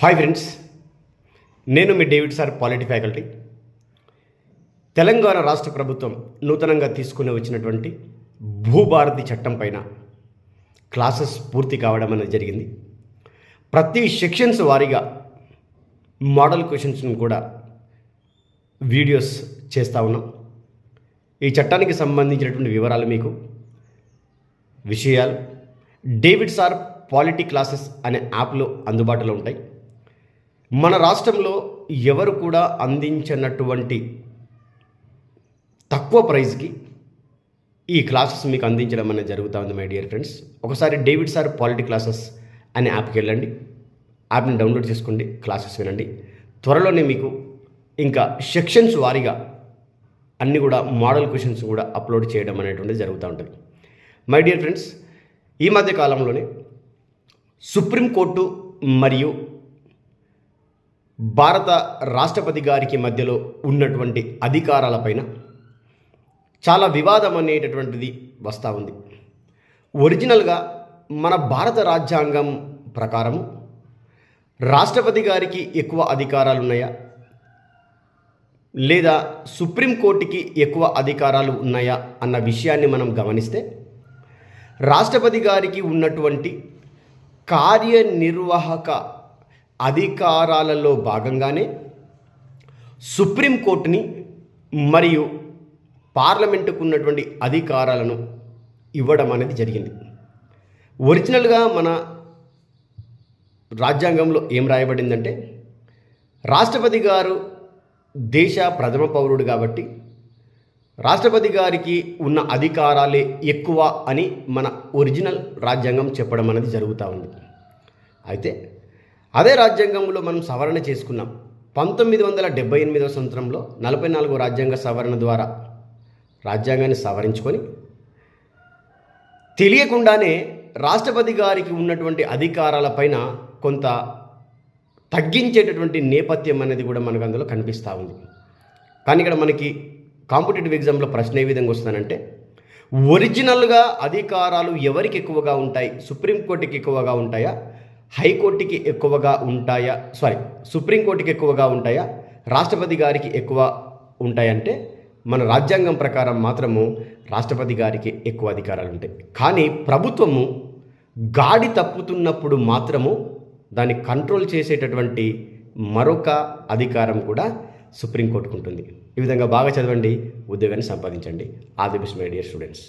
Hi friends నేను మీ David sir polity faculty Telangana రాష్ట్ర ప్రభుత్వం నూతనంగా తీసుకుని వచ్చినటువంటి భూభారతి చట్టం పైన క్లాసెస్ పూర్తి కావడం అనేది జరిగింది. ప్రతి సెక్షన్స్ వారీగా మోడల్ క్వశ్చన్స్ను కూడా వీడియోస్ చేస్తూ ఉన్నాం. ఈ చట్టానికి సంబంధించినటువంటి వివరాలు మీకు విషయాలు డేవిడ్ సార్ పాలిటీ క్లాసెస్ అనే యాప్లో అందుబాటులో ఉంటాయి. మన రాష్ట్రంలో ఎవరు కూడా అందించినటువంటి తక్కువ ప్రైస్కి ఈ క్లాసెస్ మీకు అందించడం అనేది జరుగుతూ ఉంది మై డియర్ ఫ్రెండ్స్ ఒకసారి డేవిడ్ సార్ పాలిటీ క్లాసెస్ అనే యాప్కి వెళ్ళండి. యాప్ని డౌన్లోడ్ చేసుకోండి క్లాసెస్ వినండి. త్వరలోనే మీకు ఇంకా సెక్షన్స్ వారీగా అన్నీ కూడా మోడల్ క్వశ్చన్స్ కూడా అప్లోడ్ చేయడం అనేటువంటిది జరుగుతూ ఉంటుంది. మై డియర్ ఫ్రెండ్స్ ఈ మధ్య కాలంలోనే సుప్రీంకోర్టు మరియు భారత రాష్ట్రపతి గారికి మధ్యలో ఉన్నటువంటి అధికారాలపైన చాలా వివాదం అనేటటువంటిది వస్తూ ఉంది. ఒరిజినల్గా మన భారత రాజ్యాంగం ప్రకారము రాష్ట్రపతి గారికి ఎక్కువ అధికారాలు ఉన్నాయా లేదా సుప్రీంకోర్టుకి ఎక్కువ అధికారాలు ఉన్నాయా? అన్న విషయాన్ని మనం గమనిస్తే రాష్ట్రపతి గారికి ఉన్నటువంటి కార్యనిర్వాహక అధికారాలలో భాగంగానే సుప్రీంకోర్టుని మరియు పార్లమెంటుకు ఉన్నటువంటి అధికారాలను ఇవ్వడం అనేది జరిగింది. ఒరిజినల్గా మన రాజ్యాంగంలో ఏం రాయబడిందంటే రాష్ట్రపతి గారు దేశ ప్రథమ పౌరుడు కాబట్టి రాష్ట్రపతి గారికి ఉన్న అధికారాలే ఎక్కువ అని మన ఒరిజినల్ రాజ్యాంగం చెప్పడం అనేది జరుగుతూ ఉంది. అయితే అదే రాజ్యాంగంలో మనం సవరణ చేసుకున్నాం. పంతొమ్మిది వందల డెబ్బై ఎనిమిదవ సంవత్సరంలో నలభై నాలుగో రాజ్యాంగ సవరణ ద్వారా రాజ్యాంగాన్ని సవరించుకొని తెలియకుండానే రాష్ట్రపతి గారికి ఉన్నటువంటి అధికారాలపైన కొంత తగ్గించేటటువంటి నేపథ్యం అనేది కూడా మనకు అందులో కనిపిస్తూ ఉంది. కానీ ఇక్కడ మనకి కాంపిటేటివ్ ఎగ్జామ్లో ప్రశ్న ఏ విధంగా వస్తుందంటే ఒరిజినల్గా అధికారాలు ఎవరికి ఎక్కువగా ఉంటాయి? సుప్రీంకోర్టుకి ఎక్కువగా ఉంటాయా? హైకోర్టుకి ఎక్కువగా ఉంటాయా? సారీ సుప్రీంకోర్టుకి ఎక్కువగా ఉంటాయా? రాష్ట్రపతి గారికి ఎక్కువ ఉంటాయంటే మన రాజ్యాంగం ప్రకారం మాత్రము రాష్ట్రపతి గారికి ఎక్కువ అధికారాలు ఉంటాయి. కానీ ప్రభుత్వము గాడి తప్పుతున్నప్పుడు మాత్రము దాన్ని కంట్రోల్ చేసేటటువంటి మరొక అధికారం కూడా సుప్రీంకోర్టుకు ఉంటుంది. ఈ విధంగా బాగా చదవండి ఉద్యోగాన్ని సంపాదించండి. All the best my dear students.